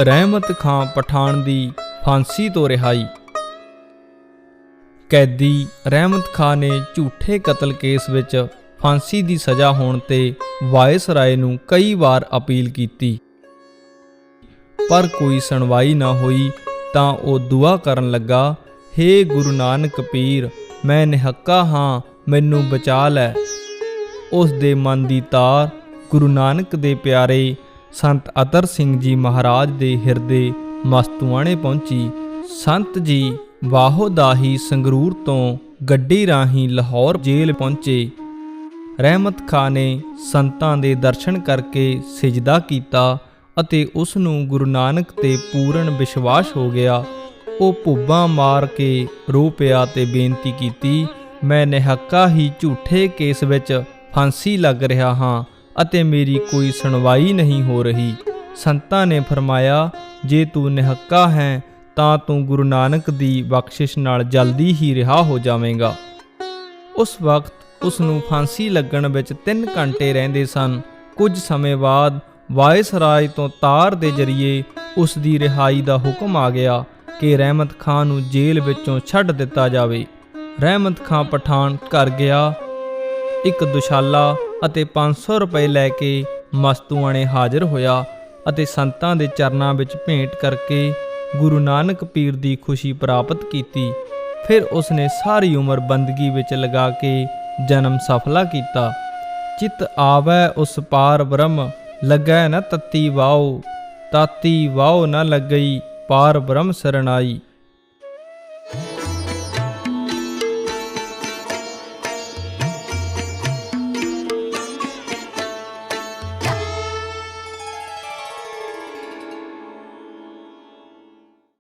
ਰਹਿਮਤ ਖਾਂ ਪਠਾਨ ਦੀ ਫਾਂਸੀ ਤੋਂ ਰਿਹਾਈ। ਕੈਦੀ ਰਹਿਮਤ ਖਾਂ ਨੇ ਝੂਠੇ ਕਤਲ ਕੇਸ ਵਿੱਚ ਫਾਂਸੀ ਦੀ ਸਜ਼ਾ ਹੋਣ ਤੇ ਵਾਇਸ ਰਾਏ ਨੂੰ ਕਈ ਵਾਰ ਅਪੀਲ ਕੀਤੀ। ਪਰ ਕੋਈ ਸੁਣਵਾਈ ਨਾ ਹੋਈ ਤਾਂ ਉਹ ਦੁਆ ਕਰਨ ਲੱਗਾ, ਹੇ ਗੁਰੂ ਨਾਨਕ ਪੀਰ, ਮੈਂ ਨਿਹੱਕਾ ਹਾਂ, ਮੈਨੂੰ ਬਚਾ ਲੈ। ਉਸ ਦੇ ਮਨ ਦੀ ਤਾਰ ਗੁਰੂ ਨਾਨਕ ਦੇ ਪਿਆਰੇ ਸੰਤ ਅਤਰ ਸਿੰਘ ਜੀ ਮਹਾਰਾਜ ਦੇ ਹਿਰਦੇ ਮਸਤੂਆਣੇ ਪਹੁੰਚੀ। ਸੰਤ ਜੀ ਵਾਹੋ ਦਾਹੀ ਸੰਗਰੂਰ ਤੋਂ ਗੱਡੀ ਰਾਹੀਂ ਲਾਹੌਰ ਜੇਲ੍ਹ ਪਹੁੰਚੇ। ਰਹਿਮਤ ਖਾਨ ਨੇ ਸੰਤਾਂ ਦੇ ਦਰਸ਼ਨ ਕਰਕੇ ਸਿਜਦਾ ਕੀਤਾ ਅਤੇ ਉਸ ਨੂੰ ਗੁਰੂ ਨਾਨਕ ਤੇ ਪੂਰਨ ਵਿਸ਼ਵਾਸ ਹੋ ਗਿਆ। ਉਹ ਭੁੱਬਾਂ ਮਾਰ ਕੇ ਰੋ ਪਿਆ ਤੇ ਬੇਨਤੀ ਕੀਤੀ, ਮੈਂ ਨਿਹੱਕਾ ਹੀ ਝੂਠੇ ਕੇਸ ਵਿੱਚ ਫਾਂਸੀ ਲੱਗ ਰਿਹਾ ਹਾਂ। ਅਤੇ ਮੇਰੀ ਕੋਈ ਸੁਣਵਾਈ ਨਹੀਂ ਹੋ ਰਹੀ। ਸੰਤਾਂ ਨੇ ਫਰਮਾਇਆ, ਜੇ ਤੂੰ ਨਿਹੱਕਾ ਹੈ, ਤਾਂ ਤੂੰ ਗੁਰੂ ਨਾਨਕ ਦੀ ਬਖਸ਼ਿਸ਼ ਨਾਲ ਜਲਦੀ ਹੀ ਰਿਹਾ ਹੋ ਜਾਵੇਂਗਾ। ਉਸ ਵਕਤ ਉਸ ਨੂੰ ਫਾਂਸੀ ਲੱਗਣ ਵਿੱਚ 3 ਘੰਟੇ ਰਹਿੰਦੇ ਸਨ। ਕੁਝ ਸਮੇਂ ਬਾਅਦ ਵਾਇਸਰਾਏ ਤੋਂ ਤਾਰ ਦੇ ਜ਼ਰੀਏ ਉਸ ਦੀ ਰਿਹਾਈ ਦਾ ਹੁਕਮ ਆ ਗਿਆ ਕਿ ਰਹਿਮਤ ਖਾਨ ਨੂੰ ਜੇਲ੍ਹ ਵਿੱਚੋਂ ਛੱਡ ਦਿੱਤਾ ਜਾਵੇ। ਰਹਿਮਤ ਖਾਨ ਪਠਾਨ ਘਰ ਗਿਆ। ਇੱਕ ਦੁਸ਼ਾਲਾ ਅਤੇ 500 ਰੁਪਏ ਲੈ ਕੇ ਮਸਤੂਆਣੇ ਹਾਜ਼ਰ ਹੋਇਆ ਅਤੇ ਸੰਤਾਂ ਦੇ ਚਰਨਾਂ ਵਿੱਚ ਭੇਂਟ ਕਰਕੇ ਗੁਰੂ ਨਾਨਕ ਪੀਰ ਦੀ ਖੁਸ਼ੀ ਪ੍ਰਾਪਤ ਕੀਤੀ। ਫਿਰ ਉਸਨੇ ਸਾਰੀ ਉਮਰ ਬੰਦਗੀ ਵਿੱਚ ਲਗਾ ਕੇ ਜਨਮ ਸਫਲਾ ਕੀਤਾ। ਚਿਤ ਆਵੈ ਉਸ ਪਾਰ ਬ੍ਰਹਮ, ਲੱਗੈ ਨ ਤਤੀ ਵਾਓ, ਤਾਤੀ ਵਾਓ ਨ ਲੱਗਈ ਪਾਰ ਬ੍ਰਹਮ ਸਰਣਾਈ।